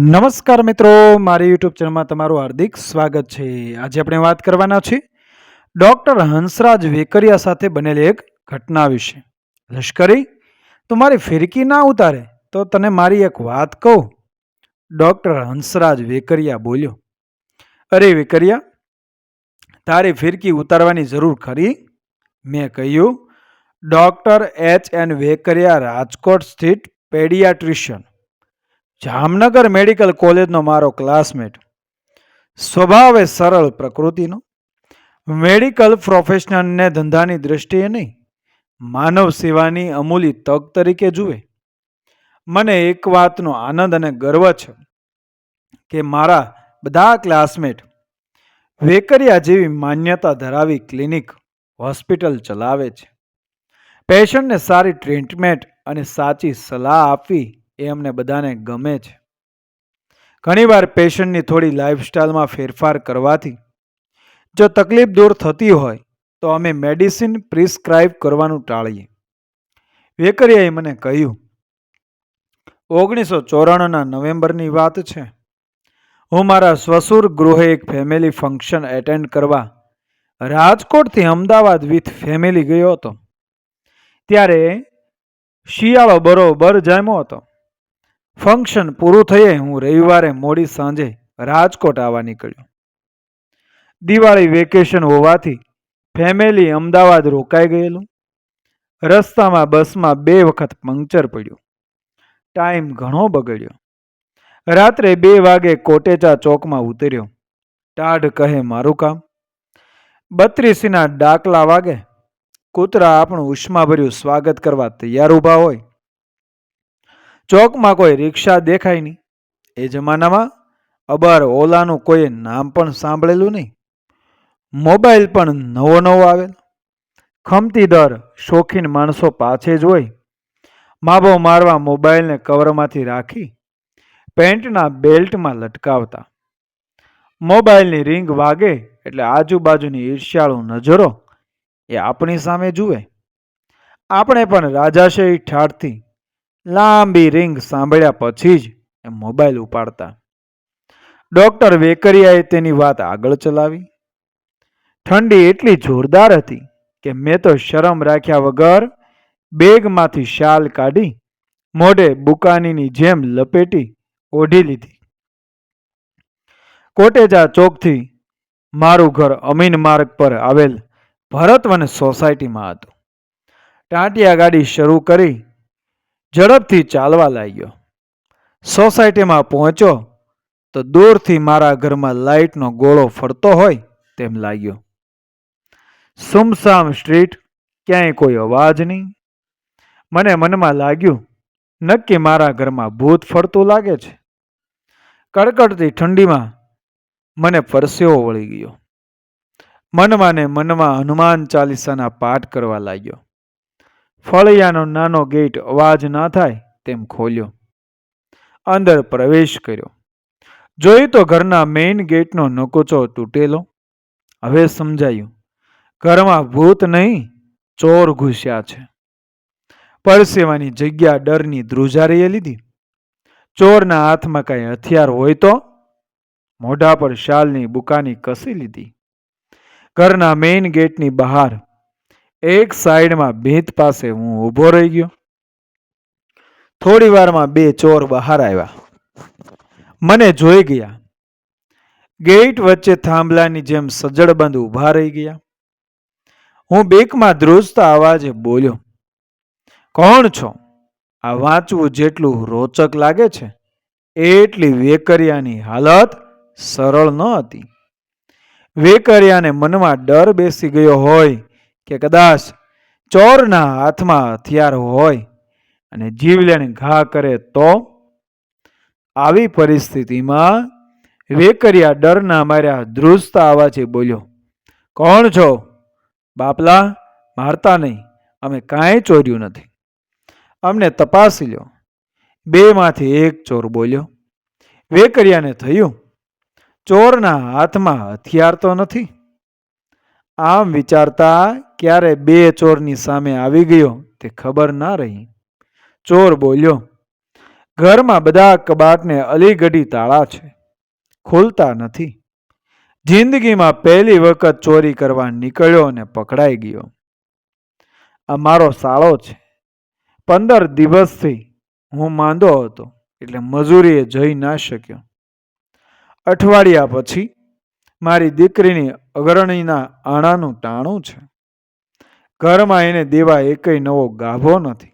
નમસ્કાર મિત્રો, મારી યુટ્યુબ ચેનલમાં તમારું હાર્દિક સ્વાગત છે. આજે આપણે વાત કરવાના છીએ ડૉક્ટર હંસરાજ વેકરિયા સાથે બનેલી એક ઘટના વિશે. લશ્કરી, તું મારી ફિરકી ના ઉતારે? તો તને મારી એક વાત કહું. ડૉક્ટર હંસરાજ વેકરિયા બોલ્યો, અરે વેકરિયા, તારી ફિરકી ઉતારવાની જરૂર ખરી? મેં કહ્યું, doctor H N Vekaria Rajkot સ્થિત પેડિયાટ્રિશિયન. જામનગર મેડિકલ કોલેજનો મારો ક્લાસમેટ. સ્વભાવે સરળ પ્રકૃતિનો. મેડિકલ પ્રોફેશનલને ધંધાની દ્રષ્ટિએ નહીં, માનવ સેવાની અમૂલી તક તરીકે જુએ. મને એક વાતનો આનંદ અને ગર્વ છે કે મારા બધા ક્લાસમેટ વેકરિયા જેવી માન્યતા ધરાવી ક્લિનિક, હોસ્પિટલ ચલાવે છે. પેશન્ટને સારી ટ્રીટમેન્ટ અને સાચી સલાહ આપવી એ અમને બધાને ગમે છે. ઘણીવાર પેશન્ટની થોડી લાઈફસ્ટાઈલમાં ફેરફાર કરવાથી જો તકલીફ દૂર થતી હોય તો અમે મેડિસિન પ્રિસ્ક્રાઇબ કરવાનું ટાળીએ. વેકરિયાએ મને કહ્યું, ઓગણીસો ચોરાણુંના નવેમ્બરની વાત છે. હું મારા સ્વસુર ગૃહે એક ફેમિલી ફંક્શન એટેન્ડ કરવા રાજકોટથી અમદાવાદ વિથ ફેમિલી ગયો હતો. ત્યારે શિયાળો બરોબર જામ્યો હતો. ફંક્શન પૂરું થયે હું રવિવારે મોડી સાંજે રાજકોટ આવવા નીકળ્યો. દિવાળી વેકેશન હોવાથી ફેમિલી અમદાવાદ રોકાઈ ગયેલું. રસ્તામાં, બસમાં બે વખત પંક્ચર પડ્યું. ટાઈમ ઘણો બગડ્યો. રાત્રે બે વાગે કોટેચા ચોકમાં ઉતર્યો. ટાઢ કહે, મારું કામ. બત્રીસીના ડાકલા વાગે કૂતરા આપણું ઉષ્માભર્યું સ્વાગત કરવા તૈયાર ઊભા હોય. ચોકમાં કોઈ રિક્ષા દેખાય નહીં. એ જમાનામાં અબાર ઓલાનું કોઈએ નામ પણ સાંભળેલું નહીં. મોબાઈલ પણ નવો નવો આવેલ. ખમતી દર શોખીન માણસો પાછે જ હોય. માબો મારવા મોબાઈલને કવરમાંથી રાખી પેન્ટના બેલ્ટમાં લટકાવતા. મોબાઈલની રિંગ વાગે એટલે આજુબાજુની ઈર્ષ્યાળુ નજરો એ આપણી સામે જુએ. આપણે પણ રાજાશાહી ઠાઠથી લાંબી રિંગ સાંભળ્યા પછી જ એ મોબાઈલ ઉપાડતા. ડોક્ટર વેકરિયાએ તેની વાત આગળ ચલાવી. ઠંડી એટલી જોરદાર હતી કે મેં તો શરમ રાખ્યા વગર બેગમાંથી શાલ કાઢી મોઢે બુકાનીની જેમ લપેટી ઓઢી લીધી. કોટેજા ચોકથી મારું ઘર અમીન માર્ગ પર આવેલ ભરતવન સોસાયટીમાં હતું. ટાંટિયા ગાડી શરૂ કરી ઝડપથી ચાલવા લાગ્યો. સોસાયટીમાં પહોંચ્યો તો દૂરથી મારા ઘરમાં લાઇટનો ગોળો ફરતો હોય તેમ લાગ્યો. સુમસામ સ્ટ્રીટ, ક્યાંય કોઈ અવાજ નહીં. મને મનમાં લાગ્યું, નક્કી મારા ઘરમાં ભૂત ફરતું લાગે છે. કડકડતી ઠંડીમાં મને પરસેવો વળી ગયો. મનમાં ને મનમાં હનુમાન ચાલીસાના પાઠ કરવા લાગ્યો. ફળિયાનો નાનો ગેટ અવાજ ના થાય તેમ ખોલ્યો. અંદર પ્રવેશ કર્યો. જોયું તો ઘરના મેઇન ગેટનો નકોચો તૂટેલો. હવે સમજાયું. ઘરમાં ભૂત નહીં, ચોર ઘૂસ્યા છે. પરસેવાની જગ્યા ડરની ધ્રુજારીએ લીધી. ચોરના હાથમાં કાંઈ હથિયાર હોય તો? મોઢા પર શાલની બુકાની કસી લીધી. ઘરના મેઇન ગેટની બહાર એક સાઈડમાં ભીંત પાસે હું ઊભો રહી ગયો. થોડી વારમાં બે ચોર બહાર આવ્યા. મને જોઈ ગયા. ગેટ વચ્ચે થાંભલાની જેમ સજ્જડબંધ ઊભા રહી ગયા. હું બેકમાં ધ્રુજતા અવાજે બોલ્યો, કોણ છો? આ વાંચવું જેટલું રોચક લાગે છે, એટલી વેકરિયાની હાલત સરળ ન હતી. વેકરિયાને મનમાં ડર બેસી ગયો હોય કે કદાચ ચોરના હાથમાં હથિયાર હોય અને જીવલેણ ઘા કરે તો? આવી પરિસ્થિતિમાં વેકરિયા ડરના માર્યા ધ્રુજતા આવાજે બોલ્યો, કોણ છો? બાપલા, મારતા નહીં. અમે કાંઈ ચોર્યું નથી. અમને તપાસી લ્યો. બેમાંથી એક ચોર બોલ્યો, વેકરિયાને થયું? ચોરના હાથમાં હથિયાર તો નથી? આમ વિચારતા ક્યારે બે ચોરની સામે આવી ગયો તે ખબર ના રહી. ચોર બોલ્યો, ઘરમાં બધા કબાટને અલીગઢી તાળા છે. ખોલતા નથી. જિંદગીમાં પહેલી વખત ચોરી કરવા નીકળ્યો અને પકડાઈ ગયો. આ મારો સાળો છે. પંદર દિવસથી હું માંદો હતો, એટલે મજૂરીએ જઈ ના શક્યો. અઠવાડિયા પછી મારી દીકરીની અગ્રણીના આણાનું ટાણું છે. ઘરમાં એને દેવા એકય નવો ગાભો નથી.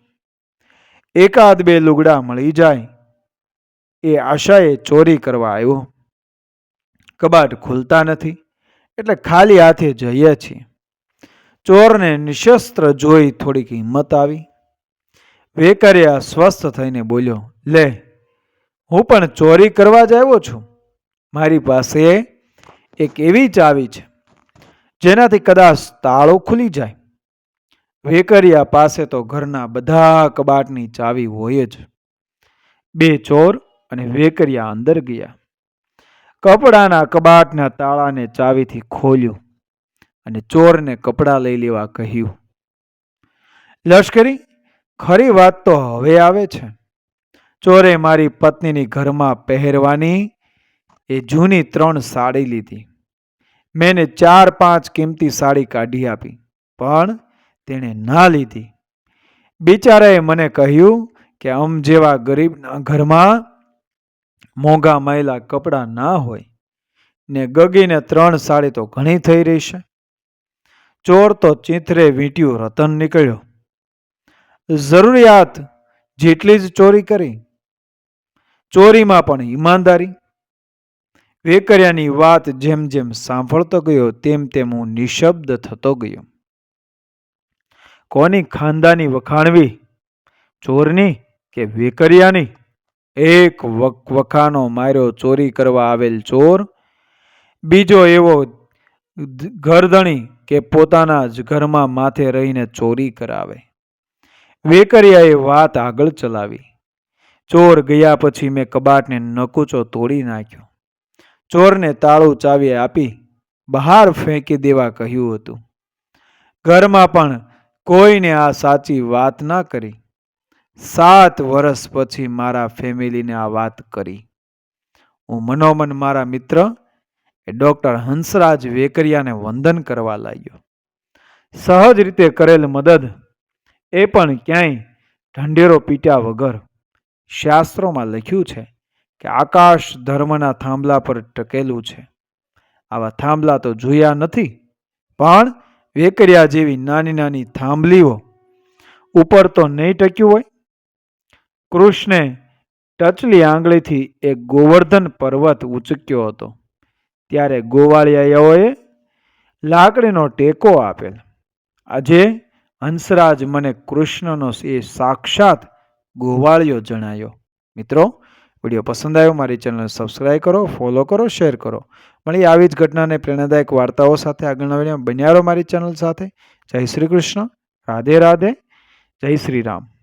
એકાદ બે લુગડા મળી જાય, એ આશાએ ચોરી કરવા આવ્યો. કબાટ ખુલતા નથી, એટલે ખાલી હાથે જઈએ છીએ. ચોરને નિશસ્ત્ર જોઈ થોડીક હિંમત આવી. વેકરિયા સ્વસ્થ થઈને બોલ્યો, લે, હું પણ ચોરી કરવા જ આવ્યો છું. મારી પાસે એક એવી ચાવી છે, જેનાથી કદાચ તાળો ખુલી જાય. વેકરિયા પાસે તો ઘરના બધા કબાટની ચાવી હોય જ. બે ચોર અને વેકરિયા અંદર ગયા. કપડાના કબાટના તાળાને ચાવીથી ખોલ્યું અને ચોરને કપડાં લઈ લેવા કહ્યું, લશ્કરી, ખરી વાત તો હવે આવે છે. ચોરે મારી પત્નીની ઘરમાં પહેરવાની એ જૂની ત્રણ સાડી લીધી. મેં ચાર પાંચ કિંમતી સાડી કાઢી આપી, પણ તેણે ના લીધી. બિચારાએ મને કહ્યું કે અમ જેવા ગરીબના ઘરમાં મોંઘા માયલા કપડાં ના હોય, ને ગગીને ત્રણ સાડી તો ઘણી થઈ રહી છે. ચોર તો ચીંથરે વીંટ્યું રતન નીકળ્યો. જરૂરિયાત જેટલી જ ચોરી કરી. ચોરીમાં પણ ઈમાનદારી વેકરિયાની વાત જેમ જેમ સાંભળતો ગયો, તેમ તેમ હું નિશબ્દ થતો ગયો. કોની ખાનદાની વખાણવી? ચોરની કે વેકરિયાની? એક વખાનો માર્યો ચોરી કરવા આવેલ ચોર, બીજો એવો ઘરધણી કે પોતાના જ ઘરમાં માથે રહીને ચોરી કરાવે. વેકરિયાએ વાત આગળ ચલાવી. ચોર ગયા પછી મેં કબાટને નકુચો તોડી નાખ્યો. ચોરને તાળું ચાવી આપી બહાર ફેંકી દેવા કહ્યું હતું. ઘરમાં પણ કોઈને આ સાચી વાત ના કરી. સાત વર્ષ પછી મારા ફેમિલીને આ વાત કરી. હું મનોમન મારા મિત્ર એ ડૉક્ટર હંસરાજ વેકરિયાને વંદન કરવા લાગ્યો. સહજ રીતે કરેલ મદદ એ પણ ક્યાંય ઢંઢેરો પીટ્યા વગર શાસ્ત્રોમાં લખ્યું છે. કે આકાશ ધર્મના થાંભલા પર ટકેલું છે. આવા થાંભલા તો જોયા નથી, પણ વેકરિયા જેવી નાની નાની થાંભલીઓ ઉપર તો નહીં ટક્યું હોય. કૃષ્ણે ટચલી આંગળીથી એક ગોવર્ધન પર્વત ઉચક્યો હતો. ત્યારે ગોવાળિયાઓએ લાકડીનો ટેકો આપેલ. આજે હંસરાજ મને કૃષ્ણનો એ સાક્ષાત ગોવાળિયો જણાયો. મિત્રો વીડિયો પસંદ આવ્યો, મારી ચેનલને સબસ્ક્રાઈબ કરો ફોલો કરો શેર કરો. મળી આવી જ ઘટનાને પ્રેરણાદાયક વાર્તાઓ સાથે આગળના વીડિયો બન્યારો મારી ચેનલ સાથે. જય શ્રી કૃષ્ણ. રાધે રાધે. જય શ્રી રામ.